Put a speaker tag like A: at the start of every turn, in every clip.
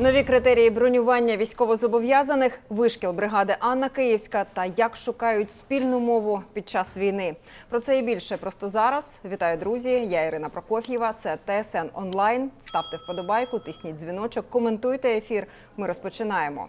A: Нові критерії бронювання військовозобов'язаних, вишкіл бригади Анна Київська та як шукають спільну мову під час війни. Про це і більше просто зараз. Вітаю, друзі! Я Ірина Прокоф'єва. Це ТСН онлайн. Ставте вподобайку, тисніть дзвіночок, коментуйте ефір. Ми розпочинаємо.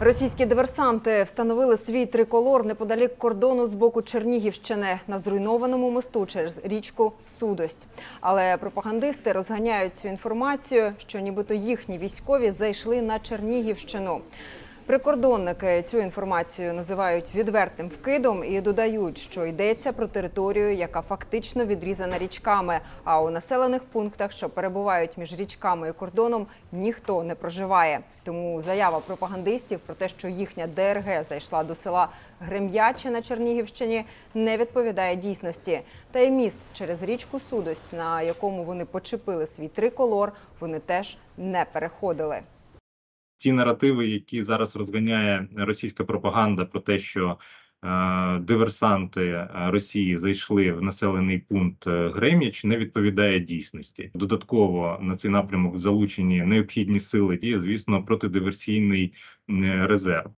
A: Російські диверсанти встановили свій триколор неподалік кордону з боку Чернігівщини на зруйнованому мосту через річку Судость. Але пропагандисти розганяють цю інформацію, що нібито їхні військові зайшли на Чернігівщину. Прикордонники цю інформацію називають відвертим вкидом і додають, що йдеться про територію, яка фактично відрізана річками. А у населених пунктах, що перебувають між річками і кордоном, ніхто не проживає. Тому заява пропагандистів про те, що їхня ДРГ зайшла до села Грем'яче на Чернігівщині, не відповідає дійсності. Та й міст через річку Судость, на якому вони почепили свій триколор, вони теж не переходили.
B: Ті наративи, які зараз розганяє російська пропаганда про те, що е, диверсанти е, Росії зайшли в населений пункт е, Грем'яч, не відповідає дійсності. Додатково на цей напрямок залучені необхідні сили. діє звісно, протидиверсійний резерв.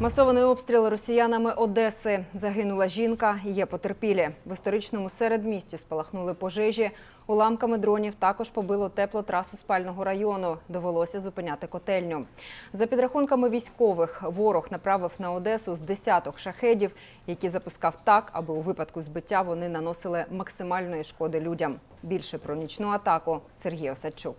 A: Масований обстріл росіянами Одеси. Загинула жінка, є потерпілі. В історичному середмісті спалахнули пожежі. Уламками дронів також побило теплотрасу спального району. Довелося зупиняти котельню. За підрахунками військових, ворог направив на Одесу з десяток шахедів, які запускав так, аби у випадку збиття вони наносили максимальної шкоди людям. Більше про нічну атаку Сергій Осадчук.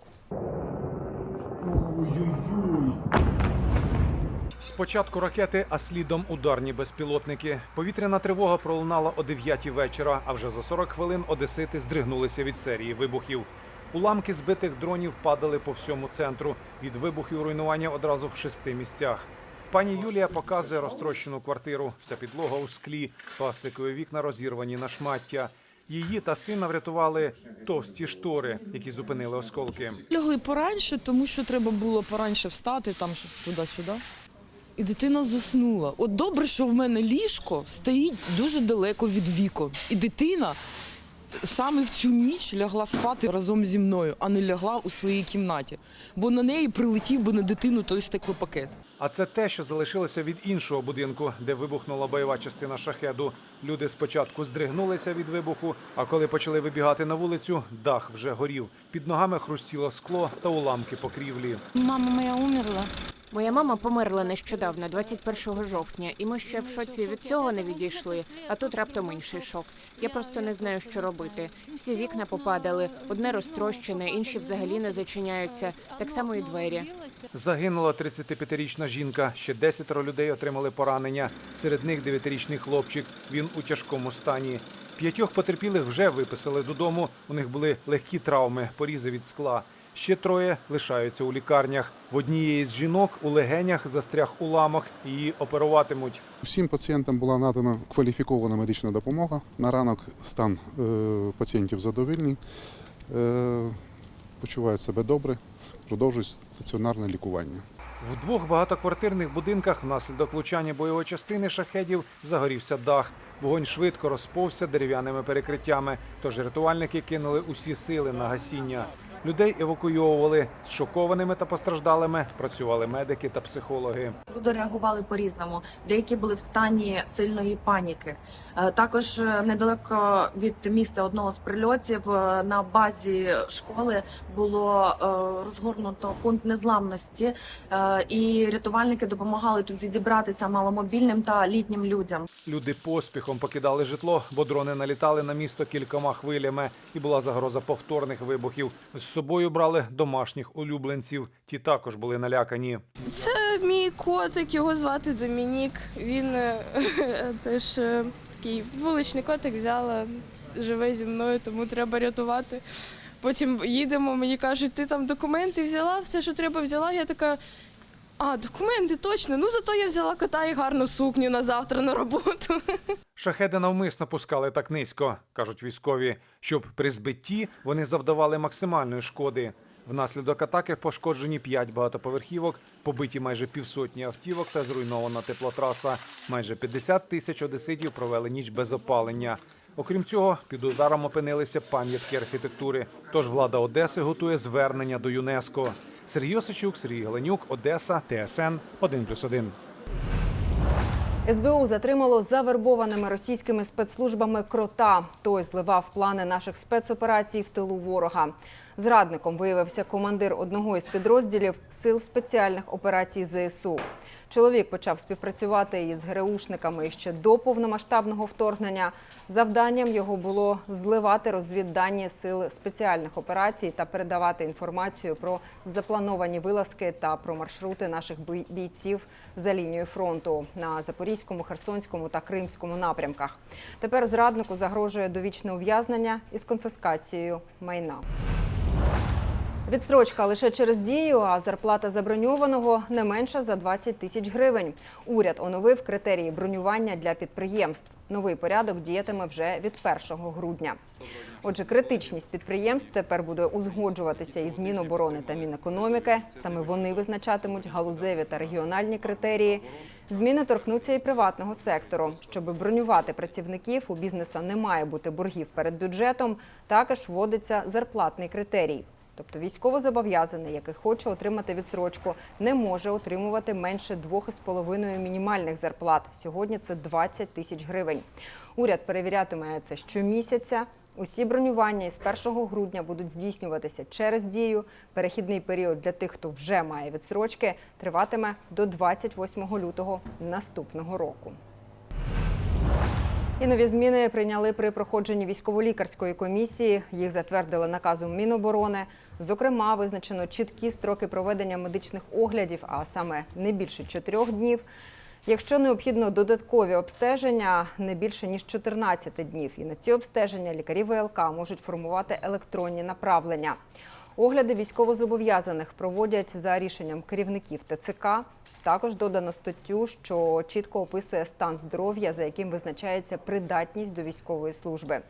C: Спочатку ракети, а слідом ударні безпілотники. Повітряна тривога пролунала о 9 вечора, а вже за 40 хвилин одесити здригнулися від серії вибухів. Уламки збитих дронів падали по всьому центру. Від вибухів руйнування одразу в шести місцях. Пані Юлія показує розтрощену квартиру. Вся підлога у склі, пластикові вікна розірвані на шмаття. Її та сина врятували товсті штори, які зупинили осколки.
D: Лягли пораньше, тому що треба було пораньше встати, там ж туди-сюди. І дитина заснула. От добре, що в мене ліжко стоїть дуже далеко від вікон. І дитина саме в цю ніч лягла спати разом зі мною, а не лягла у своїй кімнаті. Бо на неї прилетів би на дитину той стеклопакет.
C: А це те, що залишилося від іншого будинку, де вибухнула бойова частина шахеду. Люди спочатку здригнулися від вибуху, а коли почали вибігати на вулицю, дах вже горів. Під ногами хрустіло скло та уламки покрівлі.
E: Мама моя умерла. Моя мама померла нещодавно, 21 жовтня, і ми ще в шоці від цього не відійшли. А тут раптом інший шок. Я просто не знаю, що робити. Всі вікна попадали, одне розтрощене, інші взагалі не зачиняються. Так само і двері.
C: Загинула 35-річна жінка. Ще 10 людей отримали поранення. Серед них 9-річний хлопчик. Він у тяжкому стані. П'ятьох потерпілих вже виписали додому. У них були легкі травми, порізи від скла. Ще троє лишаються у лікарнях. В однієї з жінок у легенях застряг уламок. Її оперуватимуть.
F: Всім пацієнтам була надана кваліфікована медична допомога. На ранок стан е, пацієнтів задовільний, е, почувають себе добре, продовжують стаціонарне лікування.
C: В двох багатоквартирних будинках внаслідок влучання бойової частини шахедів загорівся дах. Вогонь швидко розповзся дерев'яними перекриттями, тож рятувальники кинули усі сили на гасіння. Людей евакуйовували з шокованими та постраждалими. Працювали медики та психологи.
G: Люди реагували по-різному. Деякі були в стані сильної паніки. Е, Також е, недалеко від місця одного з прильотів е, на базі школи було розгорнуто пункт незламності, і рятувальники допомагали туди дібратися маломобільним та літнім людям.
C: Люди поспіхом покидали житло, бо дрони налітали на місто кількома хвилями, і була загроза повторних вибухів. З собою брали домашніх улюбленців. Ті також були налякані.
H: Це мій котик, його звати Домінік. Він е, теж е, такий вуличний котик взяла, живе зі мною, тому треба рятувати. Потім їдемо, мені кажуть, ти там документи взяла, все, що треба, взяла. Я така. А, документи точно. Ну зато я взяла кота і гарну сукню на завтра на роботу.
C: Шахеди навмисно пускали так низько, кажуть військові, щоб при збитті вони завдавали максимальної шкоди. Внаслідок атаки пошкоджені п'ять багатоповерхівок, побиті майже півсотні автівок та зруйнована теплотраса. Майже 50 тисяч одеситів провели ніч без опалення. Окрім цього, під ударом опинилися пам'ятки архітектури. Тож влада Одеси готує звернення до ЮНЕСКО. Сергій Осичук, Сергій Галенюк, Одеса, ТСН 1+,1.
A: СБУ затримало завербованими російськими спецслужбами крота. Той зливав плани наших спецоперацій в тилу ворога. Зрадником виявився командир одного із підрозділів сил спеціальних операцій ЗСУ. Чоловік почав співпрацювати із ГРУшниками ще до повномасштабного вторгнення. Завданням його було зливати розвіддані сил спеціальних операцій та передавати інформацію про заплановані вилазки та про маршрути наших бій- бійців за лінією фронту на Запорізькому, Херсонському та Кримському напрямках. Тепер зраднику загрожує довічне ув'язнення із конфіскацією майна. Відстрочка лише через дію, а зарплата заброньованого не менша за 20 тисяч гривень. Уряд оновив критерії бронювання для підприємств. Новий порядок діятиме вже від 1 грудня. Отже, критичність підприємств тепер буде узгоджуватися із Міноборони та Мінекономіки. Саме вони визначатимуть галузеві та регіональні критерії. Зміни торкнуться і приватного сектору. Щоб бронювати працівників, у бізнеса не має бути боргів перед бюджетом. Також вводиться зарплатний критерій. Тобто військовозобов'язаний, який хоче отримати відсрочку, не може отримувати менше 2,5 мінімальних зарплат. Сьогодні це 20 тисяч гривень. Уряд перевірятиме це щомісяця. Усі бронювання із 1 грудня будуть здійснюватися через дію. Перехідний період для тих, хто вже має відсрочки, триватиме до 28 лютого наступного року. І нові зміни прийняли при проходженні військово-лікарської комісії. Їх затвердили наказом Міноборони. Зокрема, визначено чіткі строки проведення медичних оглядів, а саме не більше чотирьох днів. Якщо необхідно додаткові обстеження, не більше ніж 14 днів. І на ці обстеження лікарі ВЛК можуть формувати електронні направлення. Огляди військовозобов'язаних проводять за рішенням керівників ТЦК. Також додано статтю, що чітко описує стан здоров'я, за яким визначається придатність до військової служби.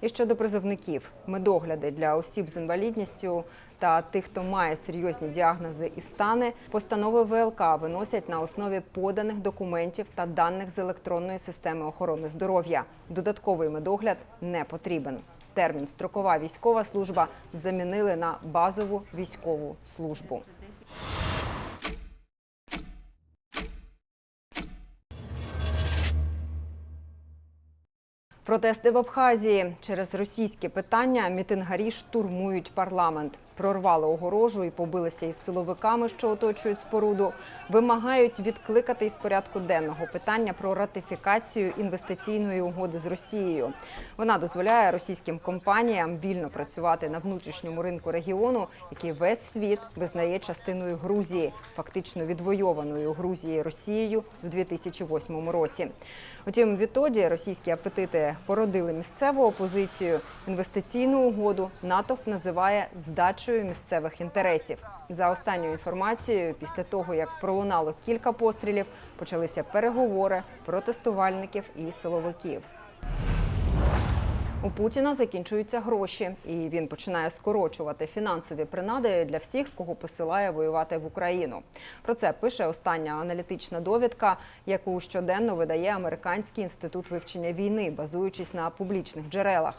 A: І щодо призовників, медогляди для осіб з інвалідністю та тих, хто має серйозні діагнози і стани, постанови ВЛК виносять на основі поданих документів та даних з електронної системи охорони здоров'я. Додатковий медогляд не потрібен. Термін строкова військова служба замінили на базову військову службу. Протести в Абхазії через російське питання мітингарі штурмують парламент. Прорвали огорожу і побилися із силовиками, що оточують споруду. Вимагають відкликати із порядку денного питання про ратифікацію інвестиційної угоди з Росією. Вона дозволяє російським компаніям вільно працювати на внутрішньому ринку регіону, який весь світ визнає частиною Грузії, фактично відвойованою Грузією Росією в 2008 році. Утім, відтоді російські апетити породили місцеву опозицію. Інвестиційну угоду натовп називає здачею місцевих інтересів. За останньою інформацією, після того як пролунало кілька пострілів, почалися переговори протестувальників і силовиків. У Путіна закінчуються гроші, і він починає скорочувати фінансові принади для всіх, кого посилає воювати в Україну. Про це пише остання аналітична довідка, яку щоденно видає американський інститут вивчення війни, базуючись на публічних джерелах.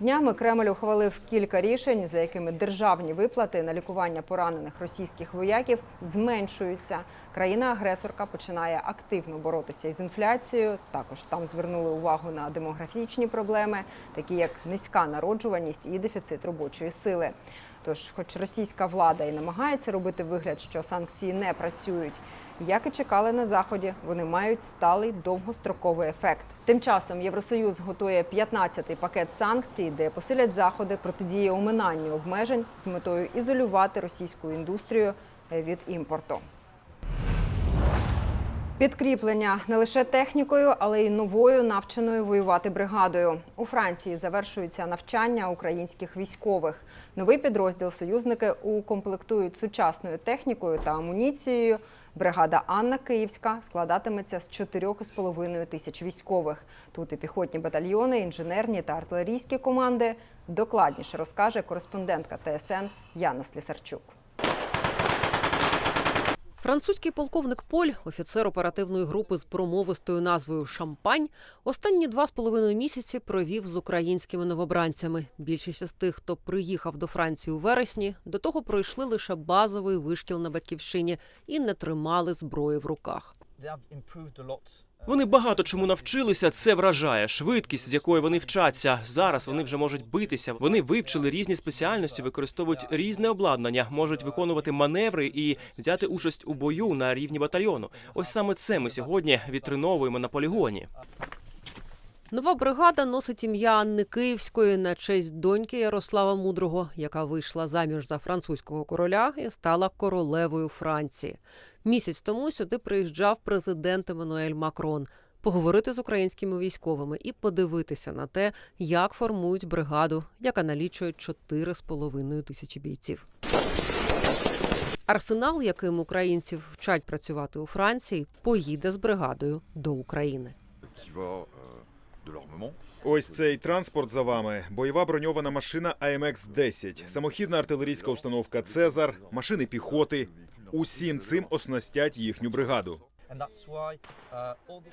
A: Днями Кремль ухвалив кілька рішень, за якими державні виплати на лікування поранених російських вояків зменшуються. Країна-агресорка починає активно боротися із інфляцією. Також там звернули увагу на демографічні проблеми, такі як низька народжуваність і дефіцит робочої сили. Тож, хоч російська влада і намагається робити вигляд, що санкції не працюють, як і чекали на заході, вони мають сталий довгостроковий ефект. Тим часом Євросоюз готує 15-й пакет санкцій, де посилять заходи протидії оминанню обмежень з метою ізолювати російську індустрію від імпорту. Підкріплення не лише технікою, але й новою навченою воювати бригадою. У Франції завершується навчання українських військових. Новий підрозділ союзники укомплектують сучасною технікою та амуніцією. Бригада Анна Київська складатиметься з 4,5 тисяч військових. Тут і піхотні батальйони, інженерні та артилерійські команди. Докладніше розкаже кореспондентка ТСН Яна Слісарчук.
I: Французький полковник Поль, офіцер оперативної групи з промовистою назвою Шампань, останні два з половиною місяці провів з українськими новобранцями. Більшість з тих, хто приїхав до Франції у вересні, до того пройшли лише базовий вишкіл на батьківщині і не тримали зброї в руках.
J: Вони багато чому навчилися. Це вражає швидкість, з якою вони вчаться. Зараз вони вже можуть битися. Вони вивчили різні спеціальності, використовують різне обладнання, можуть виконувати маневри і взяти участь у бою на рівні батальйону. Ось саме це ми сьогодні відтреновуємо на полігоні.
I: Нова бригада носить ім'я Анни Київської на честь доньки Ярослава Мудрого, яка вийшла заміж за французького короля і стала королевою Франції. Місяць тому сюди приїжджав президент Еммануель Макрон поговорити з українськими військовими і подивитися на те, як формують бригаду, яка налічує 4,5 тисячі бійців. Арсенал, яким українців вчать працювати у Франції, поїде з бригадою до України.
K: Ось цей транспорт за вами. Бойова броньована машина АМХ-10, самохідна артилерійська установка Цезар, машини піхоти. Усім цим оснастять їхню бригаду.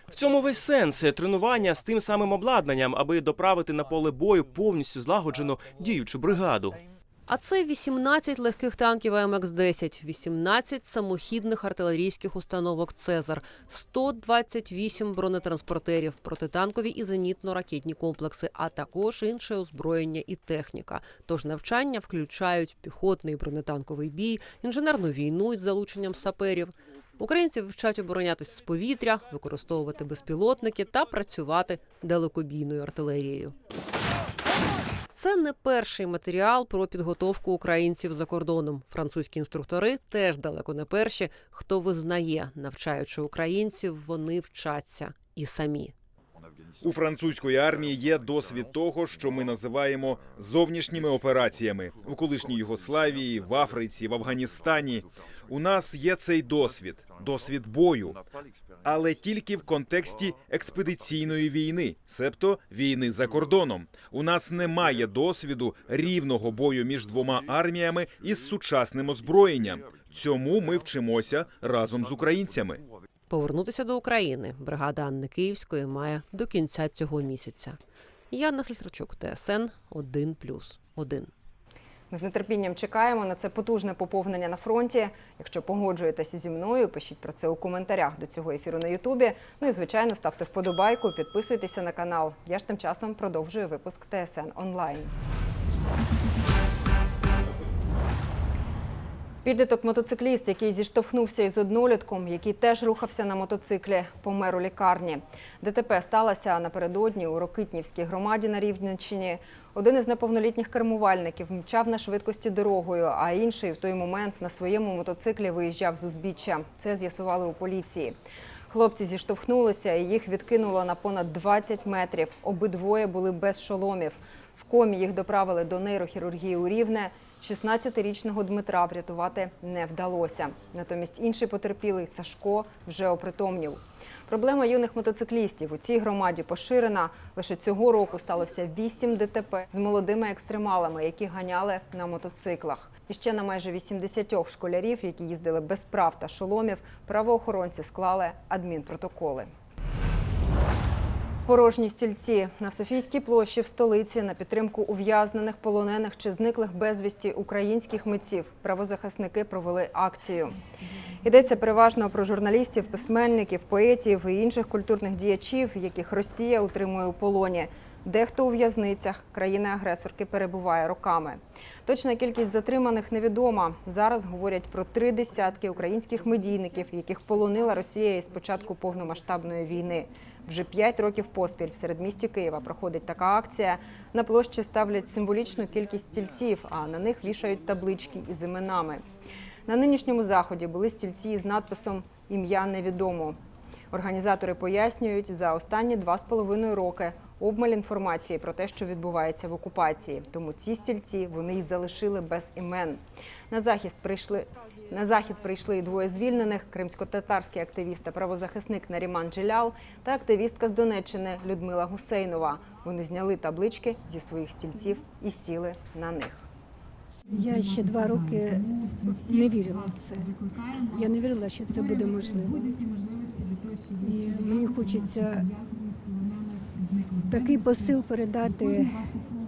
J: В цьому весь сенс тренування з тим самим обладнанням, аби доправити на поле бою повністю злагоджену діючу бригаду.
I: А це 18 легких танків АМХ-10, 18 самохідних артилерійських установок Цезар, 128 бронетранспортерів, протитанкові і зенітно-ракетні комплекси, а також інше озброєння і техніка. Тож навчання включають піхотний бронетанковий бій, інженерну війну із залученням саперів. Українців вчать оборонятись з повітря, використовувати безпілотники та працювати далекобійною артилерією. Це не перший матеріал про підготовку українців за кордоном. Французькі інструктори теж далеко не перші, хто визнає, навчаючи українців, вони вчаться і самі.
K: У французької армії є досвід того, що ми називаємо зовнішніми операціями в колишній Югославії, в Африці, в Афганістані. У нас є цей досвід, досвід бою, але тільки в контексті експедиційної війни, себто війни за кордоном. У нас немає досвіду рівного бою між двома арміями із сучасним озброєнням. Цьому ми вчимося разом з українцями.
I: Повернутися до України бригада Анни Київської має до кінця цього місяця. Яна Слісарчук, ТСН 1+,1.
A: Ми з нетерпінням чекаємо на це потужне поповнення на фронті. Якщо погоджуєтеся зі мною, пишіть про це у коментарях до цього ефіру на Ютубі. Ну і звичайно, ставте вподобайку, підписуйтеся на канал. Я ж тим часом продовжую випуск ТСН онлайн. Підліток мотоцикліст, який зіштовхнувся із однолітком, який теж рухався на мотоциклі, помер у лікарні. ДТП сталося напередодні у Рокитнівській громаді на Рівненщині. Один із неповнолітніх кермувальників мчав на швидкості дорогою, а інший в той момент на своєму мотоциклі виїжджав з узбіччя. Це з'ясували у поліції. Хлопці зіштовхнулися і їх відкинуло на понад 20 метрів. Обидвоє були без шоломів. В комі їх доправили до нейрохірургії у Рівне. 16-річного Дмитра врятувати не вдалося. Натомість інший потерпілий Сашко вже опритомнів. Проблема юних мотоциклістів у цій громаді поширена. Лише цього року сталося 8 ДТП з молодими екстремалами, які ганяли на мотоциклах. І ще на майже 80 школярів, які їздили без прав та шоломів, правоохоронці склали адмінпротоколи. Порожні стільці на Софійській площі в столиці на підтримку ув'язнених, полонених чи зниклих безвісті українських митців. Правозахисники провели акцію. Йдеться переважно про журналістів, письменників, поетів і інших культурних діячів, яких Росія утримує у полоні. Дехто у в'язницях країни-агресорки перебуває роками. Точна кількість затриманих невідома. Зараз говорять про три десятки українських медійників, яких полонила Росія із початку повномасштабної війни. Вже п'ять років поспіль в середмісті Києва проходить така акція. На площі ставлять символічну кількість стільців, а на них вішають таблички із іменами. На нинішньому заході були стільці з надписом Ім'я невідомо. Організатори пояснюють, за останні два з половиною роки обмаль інформації про те, що відбувається в окупації. Тому ці стільці вони й залишили без імен. На захист прийшли на захід прийшли і двоє звільнених: кримсько-татарський активіст та правозахисник Наріман Джилял та активістка з Донеччини Людмила Гусейнова. Вони зняли таблички зі своїх стільців і сіли на них.
L: Я ще два роки не вірила в це. Я не вірила, що це буде можливо. І мені хочеться такий посил передати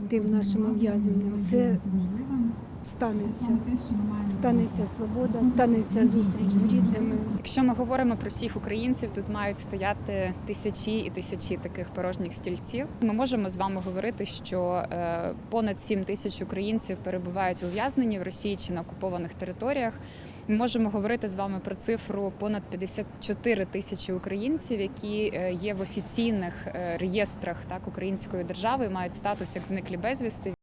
L: тим нашим ув'язненим. Все станеться. Станеться свобода, станеться зустріч з рідними.
M: Якщо ми говоримо про всіх українців, тут мають стояти тисячі і тисячі таких порожніх стільців. Ми можемо з вами говорити, що е, понад 7 тисяч українців перебувають ув'язнені в Росії чи на окупованих територіях. Ми можемо говорити з вами про цифру понад 54 тисячі українців, які е, є в офіційних е, реєстрах так української держави, мають статус як зниклі безвісти.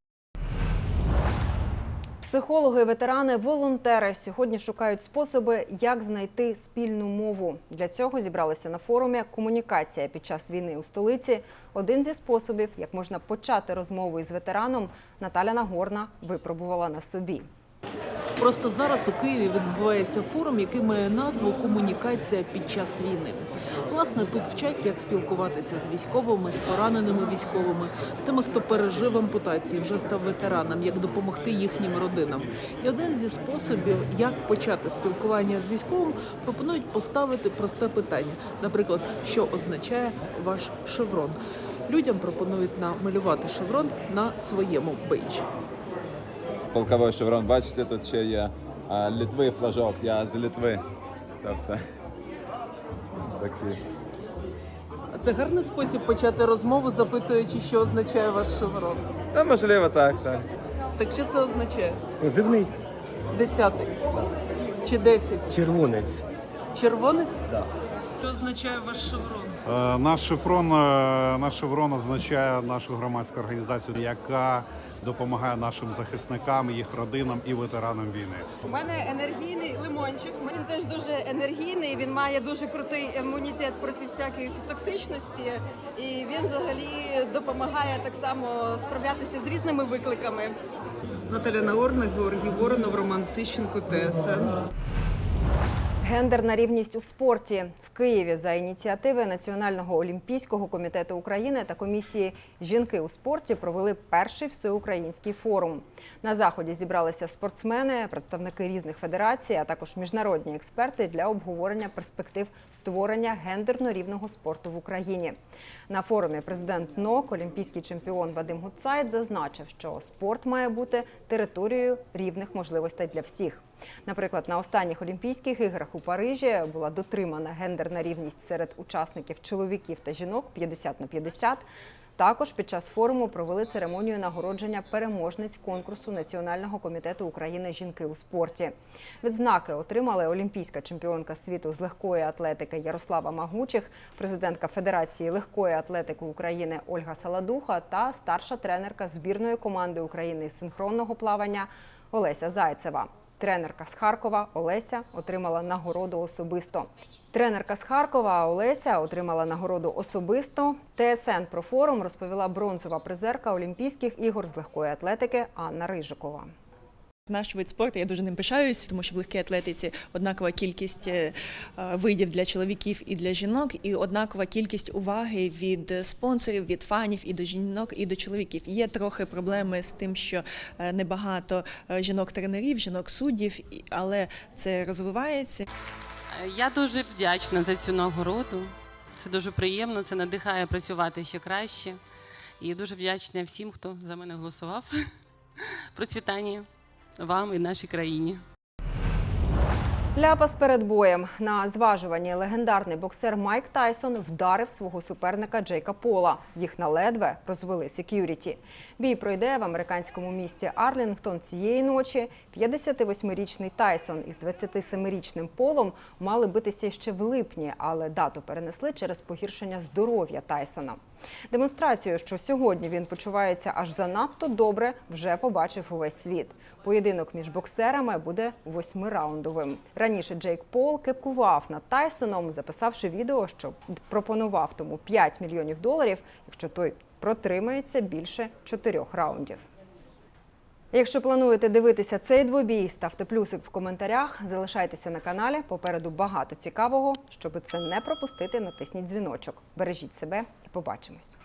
A: Психологи, ветерани, волонтери сьогодні шукають способи, як знайти спільну мову. Для цього зібралися на форумі Комунікація під час війни у столиці. Один зі способів, як можна почати розмову із ветераном, Наталя Нагорна випробувала на собі.
N: Просто зараз у Києві відбувається форум, який має назву Комунікація під час війни. Власне, тут вчать, як спілкуватися з військовими, з пораненими військовими, з тими, хто пережив ампутації, вже став ветераном, як допомогти їхнім родинам. І один зі способів, як почати спілкування з військовим, пропонують поставити просте питання. Наприклад, що означає ваш шеврон? Людям пропонують намалювати шеврон на своєму бейджі.
O: Полковий шеврон, бачите, тут ще є Литви флажок, я з Литви. Тобто такі.
N: А це гарний спосіб почати розмову, запитуючи, що означає ваш шеврон.
O: Та можливо, так, так.
N: Так що це означає?
P: Позивний
N: Десятий чи десять?
P: червонець.
N: Червонець?
P: Да.
N: Що означає ваш шеврон?
Q: Е, Наш шеврон, е, наш шеврон означає нашу громадську організацію, яка допомагає нашим захисникам, їх родинам і ветеранам війни.
R: У мене енергійний лимончик. Він теж дуже енергійний. Він має дуже крутий імунітет проти всякої токсичності, і він взагалі допомагає так само справлятися з різними викликами.
S: Наталя Нагорна, Георгій Воронов, Роман Сищенко, ТСН.
A: Гендерна рівність у спорті в Києві за ініціативи Національного олімпійського комітету України та комісії Жінки у спорті провели перший всеукраїнський форум. На заході зібралися спортсмени, представники різних федерацій, а також міжнародні експерти для обговорення перспектив створення гендерно рівного спорту в Україні. На форумі президент НОК, олімпійський чемпіон Вадим Гуцайт, зазначив, що спорт має бути територією рівних можливостей для всіх. Наприклад, на останніх Олімпійських іграх у Парижі була дотримана гендерна рівність серед учасників чоловіків та жінок 50 на 50. Також під час форуму провели церемонію нагородження переможниць конкурсу Національного комітету України Жінки у спорті. Відзнаки отримали олімпійська чемпіонка світу з легкої атлетики Ярослава Магучих, президентка Федерації легкої атлетики України Ольга Саладуха та старша тренерка збірної команди України з синхронного плавання Олеся Зайцева. Тренерка з Харкова Олеся отримала нагороду особисто. Тренерка з Харкова Олеся отримала нагороду особисто. ТСН про форум розповіла бронзова призерка Олімпійських ігор з легкої атлетики Анна Рижикова.
T: Наш вид спорту я дуже ним пишаюсь, тому що в легкій атлетиці однакова кількість е, видів для чоловіків і для жінок, і однакова кількість уваги від спонсорів, від фанів і до жінок, і до чоловіків. Є трохи проблеми з тим, що е, небагато е, жінок-тренерів, жінок-суддів, але це розвивається.
U: Я дуже вдячна за цю нагороду. Це дуже приємно, це надихає працювати ще краще. І дуже вдячна всім, хто за мене голосував. Процвітання вам і нашій країні.
A: Ляпас перед боєм на зважуванні легендарний боксер Майк Тайсон вдарив свого суперника Джейка Пола. Їх наледве розвели сек'юріті. Бій пройде в американському місті Арлінгтон цієї ночі. 58-річний Тайсон із 27-річним Полом мали битися ще в липні, але дату перенесли через погіршення здоров'я Тайсона. Демонстрацію, що сьогодні він почувається аж занадто добре, вже побачив увесь світ. Поєдинок між боксерами буде восьмираундовим. Раніше Джейк Пол кепкував над Тайсоном, записавши відео, що пропонував тому 5 мільйонів доларів, якщо той протримається більше чотирьох раундів. Якщо плануєте дивитися цей двобій, ставте плюсик в коментарях, залишайтеся на каналі. Попереду багато цікавого. Щоб це не пропустити, натисніть дзвіночок. Бережіть себе і побачимось.